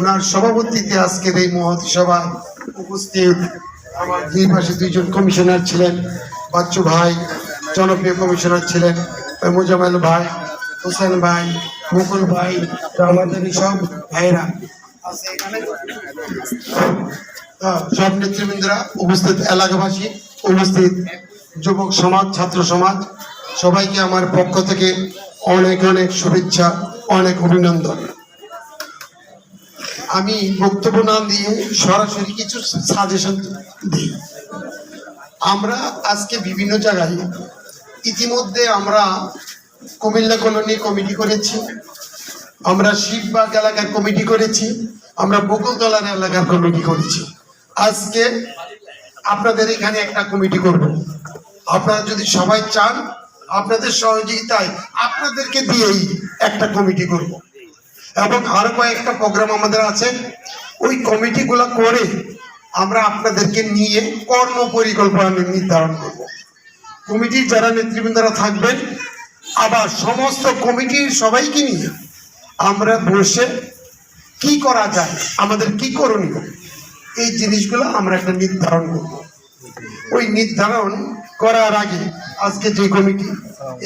ওনার সভাপতিতে আজকের এই সভায় উপস্থিত আমার দুই পাশে দুইজন কমিশনার ছিলেন, বাচ্চু ভাই, জনপ্রিয় কমিশনার ছিলেন মোজামেল ভাই, হোসেন ভাই, মুকুল ভাই আমাদের সব ভাইরা সব নেতৃবৃন্দরা উপস্থিত, এলাকাবাসী উপস্থিত, যুবক সমাজ, ছাত্র সমাজ, সবাইকে আমার পক্ষ থেকে অনেক অনেক শুভেচ্ছা, অনেক অভিনন্দন। আমি বক্তব্য না দিয়ে সরাসরি কিছু সাজেশন দিই। আমরা আজকে বিভিন্ন জায়গায় ইতিমধ্যে আমরা কুমিল্লা কলোনি কমিটি করেছি, আমরা শিববাগ এলাকার কমিটি করেছি, আমরা বকুলতলার এলাকার কমিটি করেছি। আজকে আপনাদের এখানে একটা কমিটি করব। আপনারা যদি সবাই চান, আপনাদের সহযোগিতায় আপনাদেরকে দিয়েই একটা কমিটি করব। এবং আরও কয়েকটা প্রোগ্রাম আমাদের আছে। ওই কমিটিগুলো করে আমরা আপনাদেরকে নিয়ে কর্ম পরিকল্পনা নির্ধারণ করব। কমিটির যারা নেতৃবৃন্দরা থাকবেন, আবার সমস্ত কমিটির সবাইকে নিয়ে আমরা বসে কি করা যায়, আমাদের কি করণীয়, এই জিনিসগুলো আমরা একটা নির্ধারণ করব। ওই নির্ধারণ করার আগে আজকে যে কমিটি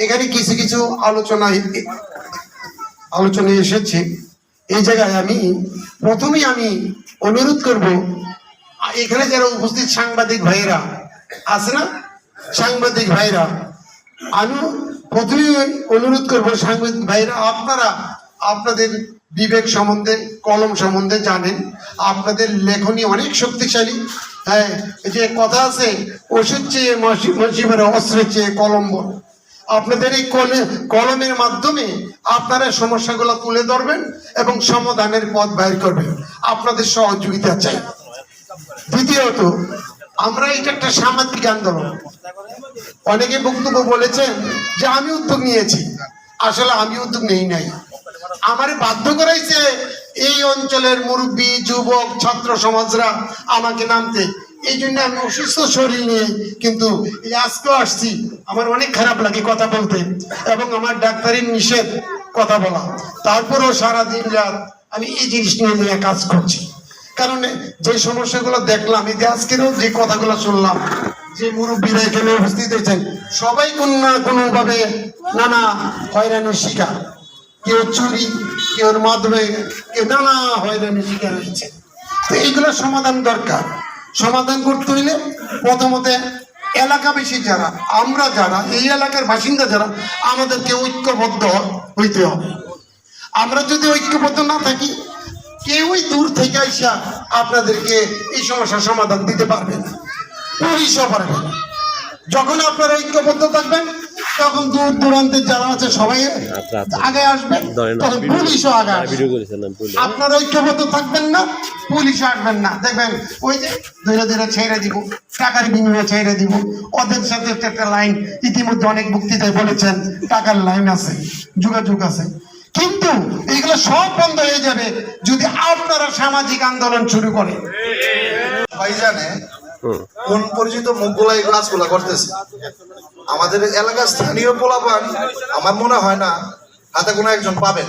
এখানে কিছু কিছু আলোচনা আলোচনায় এসেছে। এই জায়গায় আমি প্রথমেই আমি অনুরোধ করব, এখানে যারা উপস্থিত সাংবাদিক ভাইয়েরা, আছে না? সাংবাদিক ভাইরা আমি প্রথমেই অনুরোধ করব সাংবাদিক ভাইরা আপনারা আপনাদের বিবেক সম্বন্ধে, কলম সম্বন্ধে জানেন। আপনাদের লেখনী অনেক শক্তিশালী। হ্যাঁ যে কথা আছে, ওষুধ চেয়ে মসিবের অস্ত্রের চেয়ে কলম বড় আপনাদের এই কলে- কলমের মাধ্যমে আপনারা সমস্যাগুলো তুলে ধরবেন এবং সমাধানের পথ বাইর করবেন। আপনাদের সহযোগিতা চাই। দ্বিতীয়ত, আমরা এটা একটা সামাজিক আন্দোলন। অনেকে বক্তব্য বলেছেন যে, আমি উদ্যোগ নিয়েছি। আসলে আমি উদ্যোগ নেই নাই। আমার বাধ্য করাইছে এই অঞ্চলের মুরব্বী, যুবক, ছাত্র সমাজরা আমাকে নামতে। এই জন্য আমি অসুস্থ শরীর নিয়ে কিন্তু এই আজকেও আসছি। আমার অনেক খারাপ লাগে কথা বলতে এবং আমার ডাক্তারের নিষেধ কথা বলা। তারপরেও সারাদিন রাত আমি এই জিনিস নিয়ে নিয়ে কাজ করছি। কারণ যে সমস্যাগুলো দেখলাম, এই যে আজকেরও যে কথাগুলো শুনলাম, যে মুরব্বীরা এখানে উপস্থিত হয়েছেন, সবাই কোনো না কোনো ভাবে নানা হয়রানির শিকার। কেউ চুরি কেউ মাধ্যমে, কেউ নানা হয়রানির শিকার হয়েছে। তো এইগুলো সমাধান দরকার। সমাধান করতে হইলে প্রথমত এলাকাবাসী যারা, আমরা যারা, এই এলাকার বাসিন্দা যারা, আমাদেরকে ঐক্যবদ্ধ হইতে হবে। আমরা যদি ঐক্যবদ্ধ না থাকি, কেউই দূর থেকে আইসা আপনাদেরকে এই সমস্যার সমাধান দিতে পারবে না, পুলিশও পারবে না। যখন আপনারা ঐক্যবদ্ধ থাকবেন তখন দূর দূরান্তের যারা আছে সবাই আচ্ছা, আচ্ছা। আগে আসবে তখন পুলিশও আগে বলি আপনারা ঐক্যবদ্ধ থাকবেন না পুলিশ আসবেন না। দেখবেন ওই যে ধীরে ধীরে ছেড়ে দিব টাকার বিনিময়ে ছেড়ে দিব। ওদের সাথে একটা লাইন ইতিমধ্যে অনেক বক্তৃতায় বলেছেন টাকার লাইন আছে যোগাযোগ আছে। কিন্তু এগুলো সব বন্ধ হয়ে যাবে যদি আপনারা সামাজিক আন্দোলন শুরু করেন। ভাইজানে কোন পরিচিত মুখগুলা এই কাজগুলা করতেছে? আমাদের এলাকার স্থানীয় পোলাপান আমার মনে হয় না হাতে কোনো একজন পাবেন।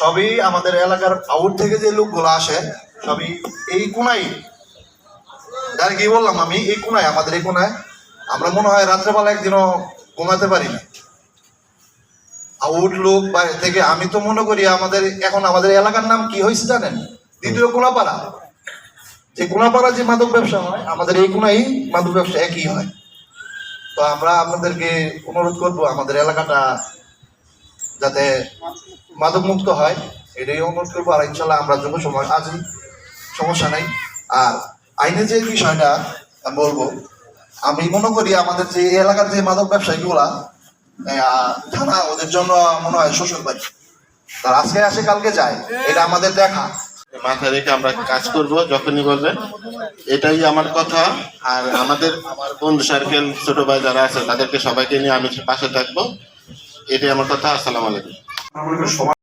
সবই আমাদের এলাকার আউট থেকে যে লোকগুলো আসে সবই এই কোনাই যার কি বললাম আমি এই কোনায় আমাদের এই কোনায়। আমরা মনে হয় রাত্রেবেলা একদিনও ঘুমাতে পারি না। আউট লোক বাইরে থেকে আমি তো মনে করি আমাদের এখন আমাদের এলাকার নাম কি হয়েছে জানেন? দ্বিতীয় কোনাপাড়া যে কোনাপাড়া যে মাদক ব্যবসা হয়, আমাদের এই কোনাই মাদক ব্যবসা একই হয়। তো আমরা আপনাদেরকে অনুরোধ করব, আমাদের এলাকাটা যাতে মাদক মুক্ত হয়, এটাই অনুরোধ করব। আর ইনশাল্লাহ আমরা যুব সময় আজই সমস্যা নাই। আর আইনের যে বিষয়টা বলব, আমি মনে করি আমাদের যে এলাকার যে মাদক ব্যবসায়ীগুলা থানা ওদের জন্য মনে হয় শ্বশুর বাড়ি তার আজকে আসে, কালকে যায়। এটা আমাদের দেখা। মাথায় রেখে আমরা কাজ করব, যখনই বলবে। এটাই আমার কথা। আর আমাদের, আমার বন্ধু সার্কেল ছোট ভাই যারা আছে, তাদেরকে সবাইকে নিয়ে আমি পাশে থাকব। এটাই আমার কথা। আসসালাম আলাইকুম।